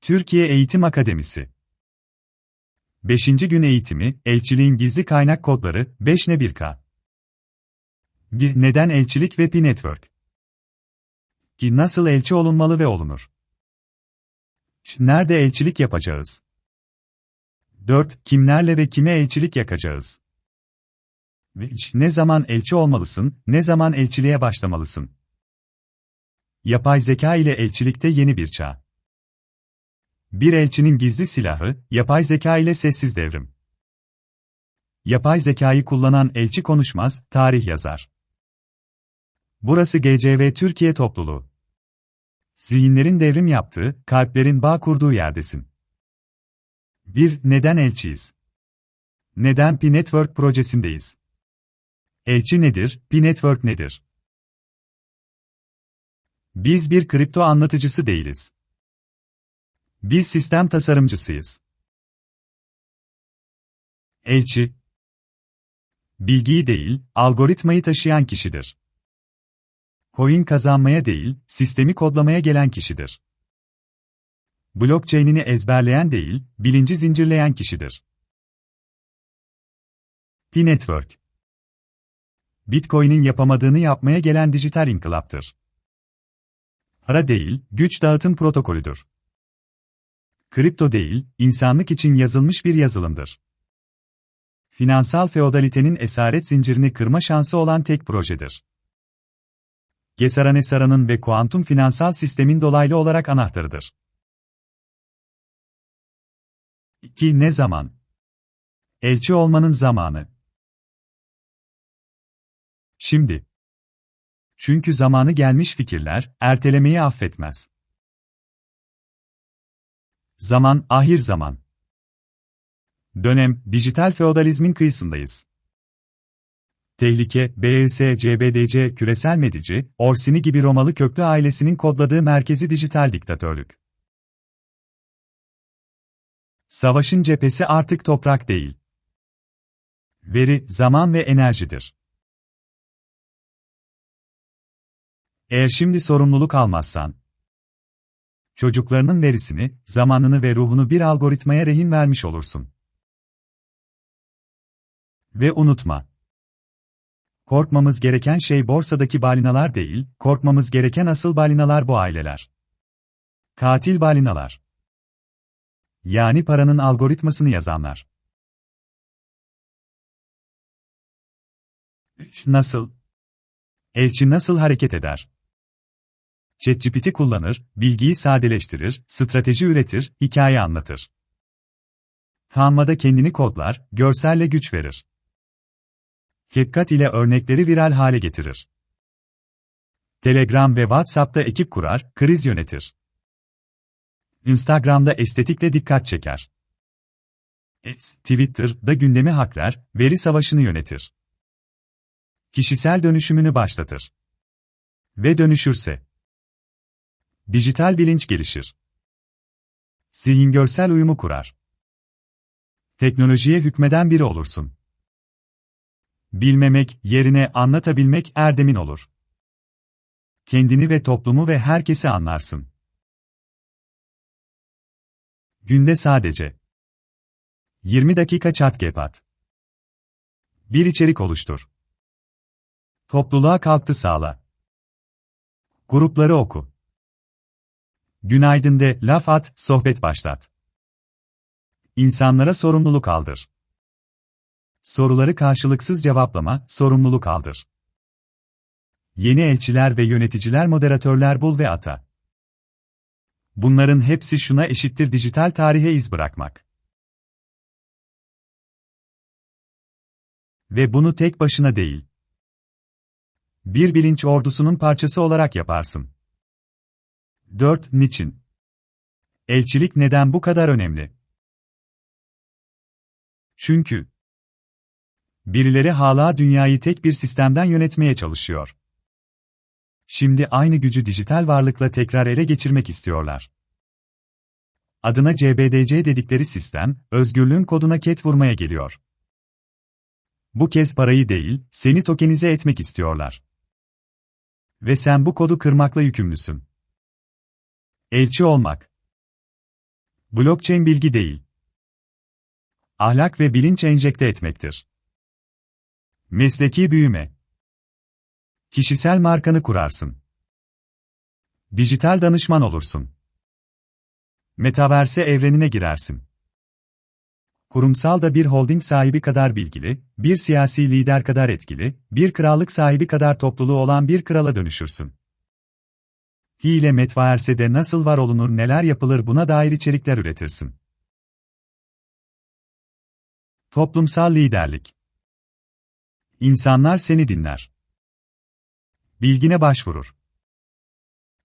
Türkiye Eğitim Akademisi 5. gün eğitimi, elçiliğin gizli kaynak kodları, 5 ne 1K. 1. Neden elçilik ve P-Network? Ki nasıl elçi olunmalı ve olunur? Ş- Nerede elçilik yapacağız? 4. Kimlerle ve kime elçilik yakacağız? Ve ş- ne zaman elçi olmalısın, ne zaman elçiliğe başlamalısın? Yapay zeka ile elçilikte yeni bir çağ. Bir elçinin gizli silahı, yapay zeka ile sessiz devrim. Yapay zekayı kullanan elçi konuşmaz, tarih yazar. Burası GCV Türkiye topluluğu. Zihinlerin devrim yaptığı, kalplerin bağ kurduğu yerdesin. 1. Neden elçiyiz? Neden P-Network projesindeyiz? Elçi nedir, P-Network nedir? Biz bir kripto anlatıcısı değiliz. Biz sistem tasarımcısıyız. Elçi, bilgiyi değil, algoritmayı taşıyan kişidir. Coin kazanmaya değil, sistemi kodlamaya gelen kişidir. Blockchain'ini ezberleyen değil, bilinci zincirleyen kişidir. P-Network Bitcoin'in yapamadığını yapmaya gelen dijital inkılaptır. Para değil, güç dağıtım protokolüdür. Kripto değil, insanlık için yazılmış bir yazılımdır. Finansal feodalitenin esaret zincirini kırma şansı olan tek projedir. Gesaranesara'nın ve kuantum finansal sistemin dolaylı olarak anahtarıdır. 2. Ne zaman? Elçi olmanın zamanı. Şimdi. Çünkü zamanı gelmiş fikirler, ertelemeyi affetmez. Zaman, ahir zaman. Dönem, dijital feodalizmin kıyısındayız. Tehlike, BES, CBDC, küresel medici, Orsini gibi Romalı köklü ailesinin kodladığı merkezi dijital diktatörlük. Savaşın cephesi artık toprak değil. Veri, zaman ve enerjidir. Eğer şimdi sorumluluk almazsan, çocuklarının verisini, zamanını ve ruhunu bir algoritmaya rehin vermiş olursun. Ve unutma. Korkmamız gereken şey borsadaki balinalar değil, korkmamız gereken asıl balinalar bu aileler. Katil balinalar. Yani paranın algoritmasını yazanlar. Nasıl? Elçi nasıl hareket eder? ChatGPT kullanır, bilgiyi sadeleştirir, strateji üretir, hikaye anlatır. Canva'da kendini kodlar, görselle güç verir. CapCut ile örnekleri viral hale getirir. Telegram ve WhatsApp'ta ekip kurar, kriz yönetir. Instagram'da estetikle dikkat çeker. X, Twitter'da gündemi haklar, veri savaşını yönetir. Kişisel dönüşümünü başlatır. Ve dönüşürse, dijital bilinç gelişir. Zihin görsel uyumu kurar. Teknolojiye hükmeden biri olursun. Bilmemek yerine anlatabilmek erdemin olur. Kendini ve toplumu ve herkesi anlarsın. Günde sadece 20 dakika chat at. Bir içerik oluştur. Topluluğa kalktı sağla. Grupları oku. Günaydın de, laf at, sohbet başlat. İnsanlara sorumluluk aldır. Soruları karşılıksız cevaplama, sorumluluk aldır. Yeni elçiler ve yöneticiler moderatörler bul ve ata. Bunların hepsi şuna eşittir dijital tarihe iz bırakmak. Ve bunu tek başına değil. Bir bilinç ordusunun parçası olarak yaparsın. 4. Niçin? Elçilik neden bu kadar önemli? Çünkü birileri hala dünyayı tek bir sistemden yönetmeye çalışıyor. Şimdi aynı gücü dijital varlıkla tekrar ele geçirmek istiyorlar. Adına CBDC dedikleri sistem, özgürlüğün koduna ket vurmaya geliyor. Bu kez parayı değil, seni tokenize etmek istiyorlar. Ve sen bu kodu kırmakla yükümlüsün. Elçi olmak. Blockchain bilgi değil. Ahlak ve bilinç enjekte etmektir. Mesleki büyüme. Kişisel markanı kurarsın. Dijital danışman olursun. Metaverse evrenine girersin. Kurumsal da bir holding sahibi kadar bilgili, bir siyasi lider kadar etkili, bir krallık sahibi kadar topluluğu olan bir krala dönüşürsün. Hile Metaverse'de nasıl var olunur neler yapılır buna dair içerikler üretirsin. Toplumsal liderlik İnsanlar seni dinler. Bilgine başvurur.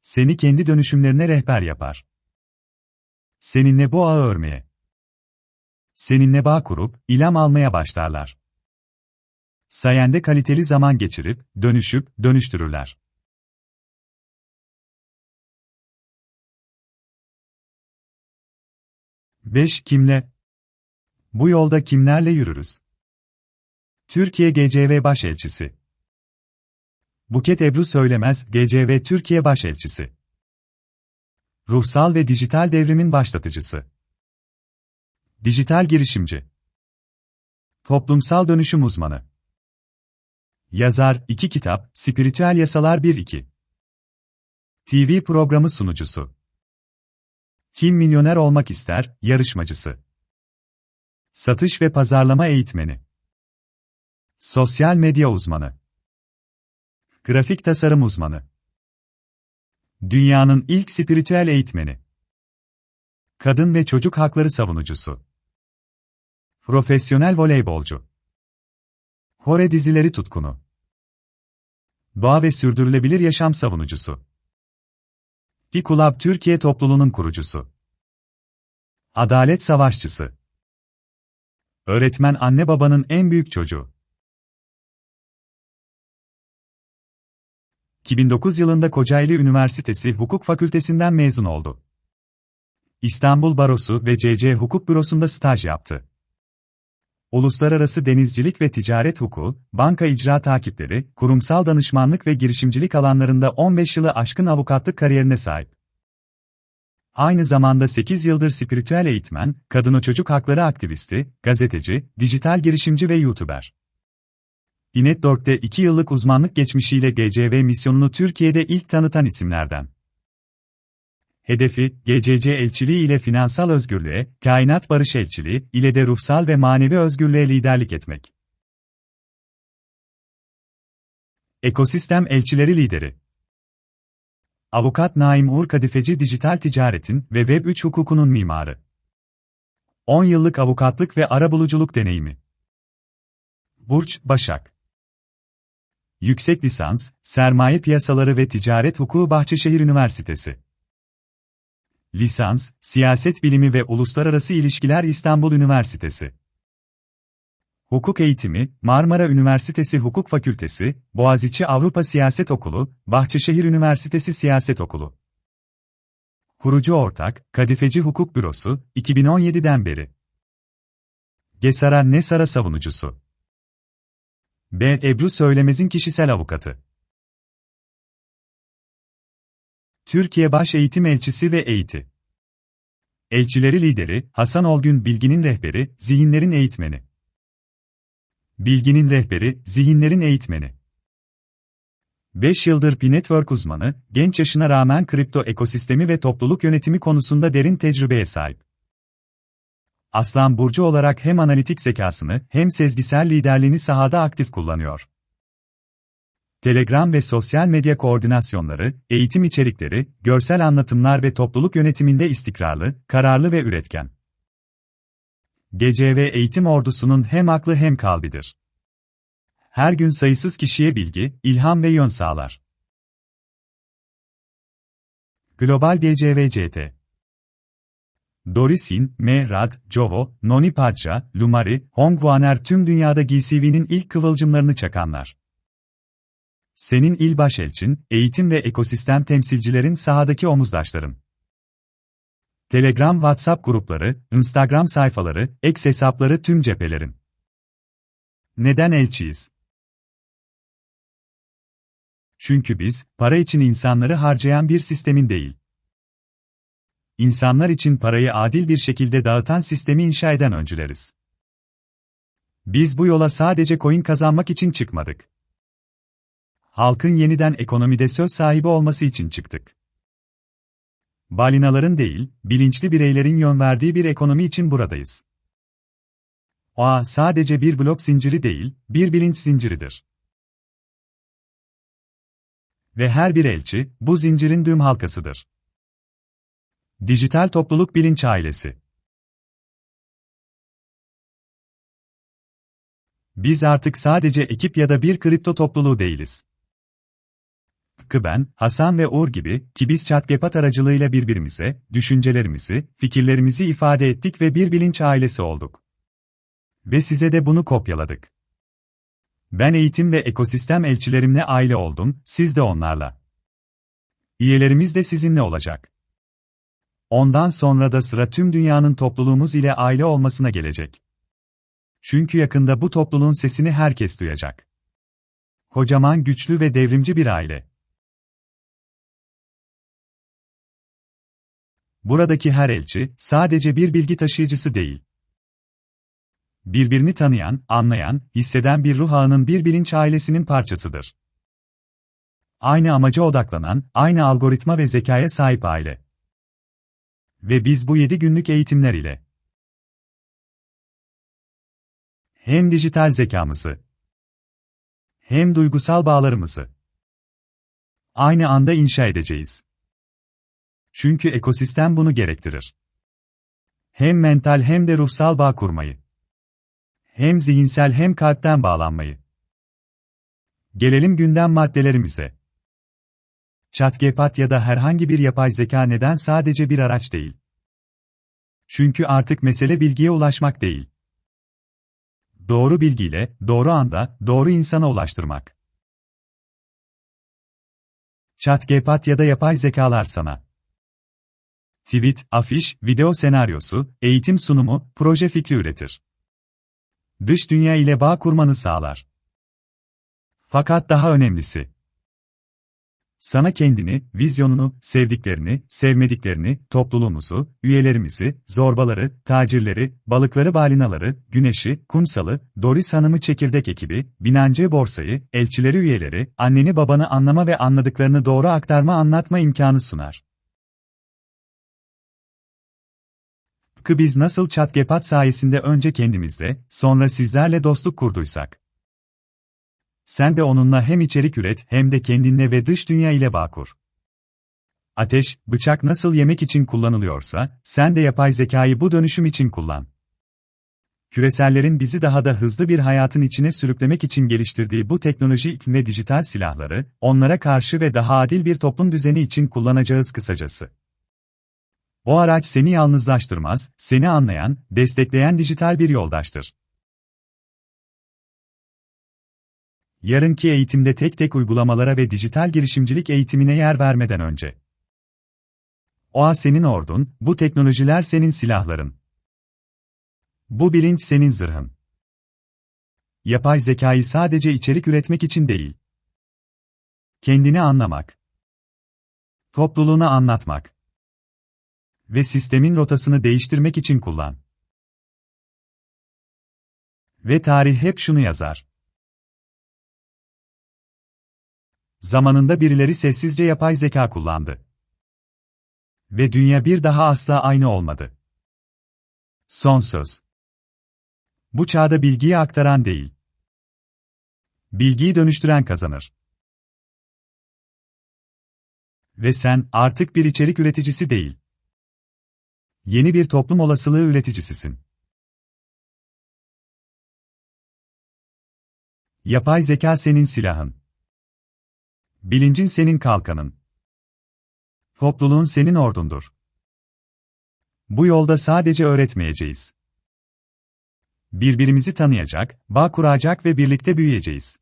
Seni kendi dönüşümlerine rehber yapar. Seninle bu ağı örmeye. Seninle bağ kurup, ilham almaya başlarlar. Sayende kaliteli zaman geçirip, dönüşüp, dönüştürürler. Beş Kimle? Bu yolda kimlerle yürürüz? Türkiye GCV Başelçisi. Buket Ebru Söylemez, GCV Türkiye Başelçisi. Ruhsal ve dijital devrimin başlatıcısı. Dijital girişimci. Toplumsal dönüşüm uzmanı. Yazar, 2 kitap, Spiritüel Yasalar 1-2 TV programı sunucusu Kim milyoner olmak ister, yarışmacısı Satış ve pazarlama eğitmeni Sosyal medya uzmanı. Grafik tasarım uzmanı. Dünyanın ilk spiritüel eğitmeni. Kadın ve çocuk hakları savunucusu. Profesyonel voleybolcu. Hore dizileri tutkunu. Doğa ve sürdürülebilir yaşam savunucusu. Pikulab Türkiye topluluğunun kurucusu. Adalet savaşçısı. Öğretmen anne babanın en büyük çocuğu. 2009 yılında Kocaeli Üniversitesi Hukuk Fakültesinden mezun oldu. İstanbul Barosu ve CC Hukuk Bürosu'nda staj yaptı. Uluslararası denizcilik ve ticaret hukuku, banka icra takipleri, kurumsal danışmanlık ve girişimcilik alanlarında 15 yılı aşkın avukatlık kariyerine sahip. Aynı zamanda 8 yıldır spiritüel eğitmen, kadın o çocuk hakları aktivisti, gazeteci, dijital girişimci ve YouTuber. İnetdork'te 2 yıllık uzmanlık geçmişiyle GCV misyonunu Türkiye'de ilk tanıtan isimlerden. Hedefi, GCC elçiliği ile finansal özgürlüğe, kainat barış elçiliği ile de ruhsal ve manevi özgürlüğe liderlik etmek. Ekosistem elçileri lideri. Avukat Naim Uğur Kadifeci dijital ticaretin ve Web3 hukukunun mimarı. 10 yıllık avukatlık ve arabuluculuk deneyimi. Burç, Başak Yüksek lisans, Sermaye Piyasaları ve Ticaret Hukuku Bahçeşehir Üniversitesi. Lisans, Siyaset Bilimi ve Uluslararası İlişkiler İstanbul Üniversitesi. Hukuk eğitimi, Marmara Üniversitesi Hukuk Fakültesi, Boğaziçi Avrupa Siyaset Okulu, Bahçeşehir Üniversitesi Siyaset Okulu. Kurucu ortak, Kadifeci Hukuk Bürosu, 2017'den beri. Gesara Nesara savunucusu. B. Ebru Söylemez'in kişisel avukatı. Türkiye Baş Eğitim Elçisi ve Eğiti. Elçileri lideri, Hasan Olgün Bilginin rehberi, zihinlerin eğitmeni. Bilginin rehberi, zihinlerin eğitmeni. 5 yıldır P-Network uzmanı, genç yaşına rağmen kripto ekosistemi ve topluluk yönetimi konusunda derin tecrübeye sahip. Aslan Burcu olarak hem analitik zekasını hem sezgisel liderliğini sahada aktif kullanıyor. Telegram ve sosyal medya koordinasyonları, eğitim içerikleri, görsel anlatımlar ve topluluk yönetiminde istikrarlı, kararlı ve üretken. GCV eğitim ordusunun hem aklı hem kalbidir. Her gün sayısız kişiye bilgi, ilham ve yön sağlar. Global GCV-CT Dorisin, Mehrad, Jovo, Noni Padja, Lumari, Hongwaner tüm dünyada GCV'nin ilk kıvılcımlarını çakanlar. Senin il başelçin, eğitim ve ekosistem temsilcilerin sahadaki omuzdaşların. Telegram WhatsApp grupları, Instagram sayfaları, X hesapları tüm cephelerin. Neden elçiyiz? Çünkü biz, para için insanları harcayan bir sistemin değil insanlar için parayı adil bir şekilde dağıtan sistemi inşa eden öncüleriz. Biz bu yola sadece coin kazanmak için çıkmadık. Halkın yeniden ekonomide söz sahibi olması için çıktık. Balinaların değil, bilinçli bireylerin yön verdiği bir ekonomi için buradayız. OA sadece bir blok zinciri değil, bir bilinç zinciridir. Ve her bir elçi, bu zincirin düğüm halkasıdır. Dijital Topluluk Bilinç Ailesi Biz artık sadece ekip ya da bir kripto topluluğu değiliz. Tıpkı ben, Hasan ve Uğur gibi, ki biz chatgepat aracılığıyla birbirimize, düşüncelerimizi, fikirlerimizi ifade ettik ve bir bilinç ailesi olduk. Ve size de bunu kopyaladık. Ben eğitim ve ekosistem elçilerimle aile oldum, siz de onlarla. Üyelerimiz de sizinle olacak. Ondan sonra da sıra tüm dünyanın topluluğumuz ile aile olmasına gelecek. Çünkü yakında bu topluluğun sesini herkes duyacak. Kocaman güçlü ve devrimci bir aile. Buradaki her elçi, sadece bir bilgi taşıyıcısı değil. Birbirini tanıyan, anlayan, hisseden bir ruh ağının bir bilinç ailesinin parçasıdır. Aynı amaca odaklanan, aynı algoritma ve zekaya sahip aile. Ve biz bu 7 günlük eğitimler ile hem dijital zekamızı hem duygusal bağlarımızı aynı anda inşa edeceğiz. Çünkü ekosistem bunu gerektirir. Hem mental hem de ruhsal bağ kurmayı. Hem zihinsel hem kalpten bağlanmayı. Gelelim gündem maddelerimize. ChatGPT ya da herhangi bir yapay zeka neden sadece bir araç değil. Çünkü artık mesele bilgiye ulaşmak değil. Doğru bilgiyle, doğru anda, doğru insana ulaştırmak. ChatGPT ya da yapay zekalar sana tweet, afiş, video senaryosu, eğitim sunumu, proje fikri üretir. Dış dünya ile bağ kurmanı sağlar. Fakat daha önemlisi, sana kendini, vizyonunu, sevdiklerini, sevmediklerini, topluluğumuzu, üyelerimizi, zorbaları, tacirleri, balıkları balinaları, güneşi, kumsalı, Doris Hanım'ı çekirdek ekibi, Binancı borsayı, elçileri üyeleri, anneni babanı anlama ve anladıklarını doğru aktarma anlatma imkanı sunar. Tıpkı biz nasıl ChatGPT sayesinde önce kendimizle, sonra sizlerle dostluk kurduysak. Sen de onunla hem içerik üret hem de kendinle ve dış dünya ile bağ kur. Ateş, bıçak nasıl yemek için kullanılıyorsa, sen de yapay zekayı bu dönüşüm için kullan. Küresellerin bizi daha da hızlı bir hayatın içine sürüklemek için geliştirdiği bu teknolojik ve dijital silahları, onlara karşı ve daha adil bir toplum düzeni için kullanacağız kısacası. O araç seni yalnızlaştırmaz, seni anlayan, destekleyen dijital bir yoldaştır. Yarınki eğitimde tek tek uygulamalara ve dijital girişimcilik eğitimine yer vermeden önce. OA senin ordun, bu teknolojiler senin silahların. Bu bilinç senin zırhın. Yapay zekayı sadece içerik üretmek için değil. Kendini anlamak. Topluluğuna anlatmak. Ve sistemin rotasını değiştirmek için kullan. Ve tarih hep şunu yazar. Zamanında birileri sessizce yapay zeka kullandı. Ve dünya bir daha asla aynı olmadı. Son söz. Bu çağda bilgiyi aktaran değil. Bilgiyi dönüştüren kazanır. Ve sen artık bir içerik üreticisi değil. Yeni bir toplum olasılığı üreticisisin. Yapay zeka senin silahın. Bilincin senin kalkanın. Topluluğun senin ordundur. Bu yolda sadece öğretmeyeceğiz. Birbirimizi tanıyacak, bağ kuracak ve birlikte büyüyeceğiz.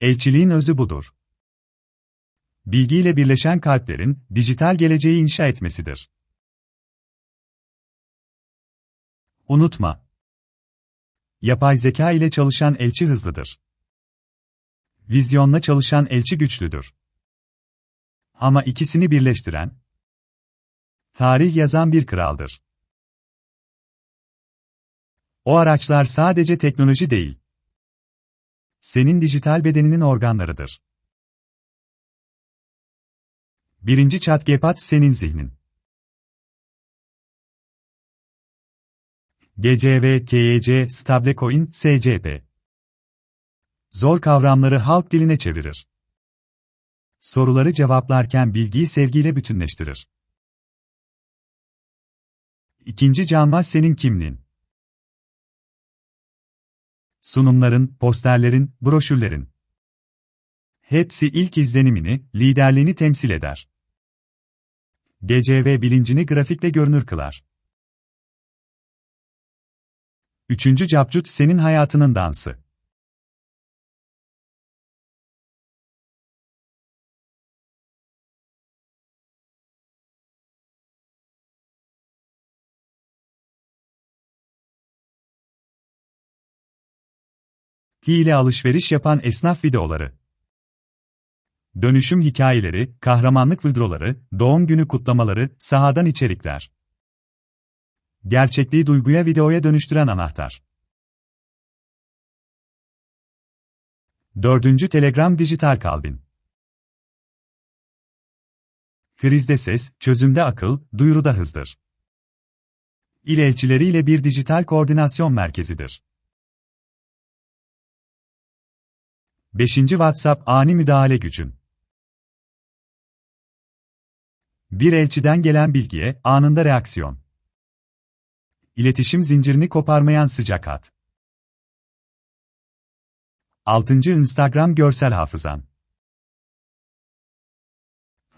Elçiliğin özü budur. Bilgiyle birleşen kalplerin, dijital geleceği inşa etmesidir. Unutma. Yapay zeka ile çalışan elçi hızlıdır. Vizyonla çalışan elçi güçlüdür. Ama ikisini birleştiren Tarih yazan bir kraldır. O araçlar sadece teknoloji değil. Senin dijital bedeninin organlarıdır. Birinci ChatGPT senin zihnin. GCV, KYC, Stablecoin, SCP. Zor kavramları halk diline çevirir. Soruları cevaplarken bilgiyi sevgiyle bütünleştirir. İkinci canvas senin kimliğin. Sunumların, posterlerin, broşürlerin. Hepsi ilk izlenimini, liderliğini temsil eder. GCV bilincini grafikte görünür kılar. Üçüncü capcut senin hayatının dansı. Hile alışveriş yapan esnaf videoları. Dönüşüm hikayeleri, kahramanlık videoları, doğum günü kutlamaları, sahadan içerikler. Gerçekliği duyguya videoya dönüştüren anahtar. Dördüncü Telegram Dijital Kalbin. Krizde ses, çözümde akıl, duyuruda hızdır. İl elçileriyle bir dijital koordinasyon merkezidir. 5. WhatsApp ani müdahale gücün. Bir elçiden gelen bilgiye anında reaksiyon. İletişim zincirini koparmayan sıcak hat. 6. Instagram görsel hafızan.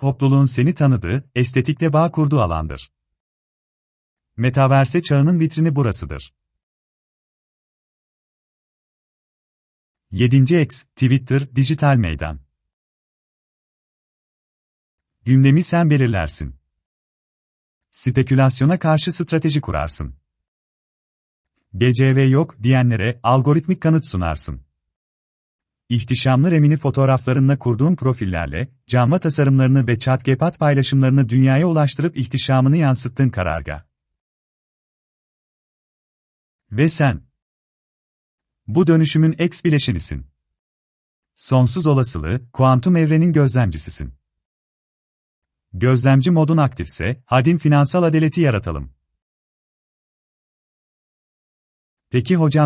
Topluluğun seni tanıdığı, estetikle bağ kurduğu alandır. Metaverse çağının vitrini burasıdır. 7. X, Twitter, dijital meydan. Gündemi sen belirlersin. Spekülasyona karşı strateji kurarsın. GCV yok diyenlere algoritmik kanıt sunarsın. İhtişamlı remini fotoğraflarınla kurduğun profillerle, canva tasarımlarını ve ChatGPT paylaşımlarını dünyaya ulaştırıp ihtişamını yansıttığın kararga. Ve sen, bu dönüşümün X bileşenisin. Sonsuz olasılığı, kuantum evrenin gözlemcisisin. Gözlemci modun aktifse, hadi finansal adaleti yaratalım. Peki hocam,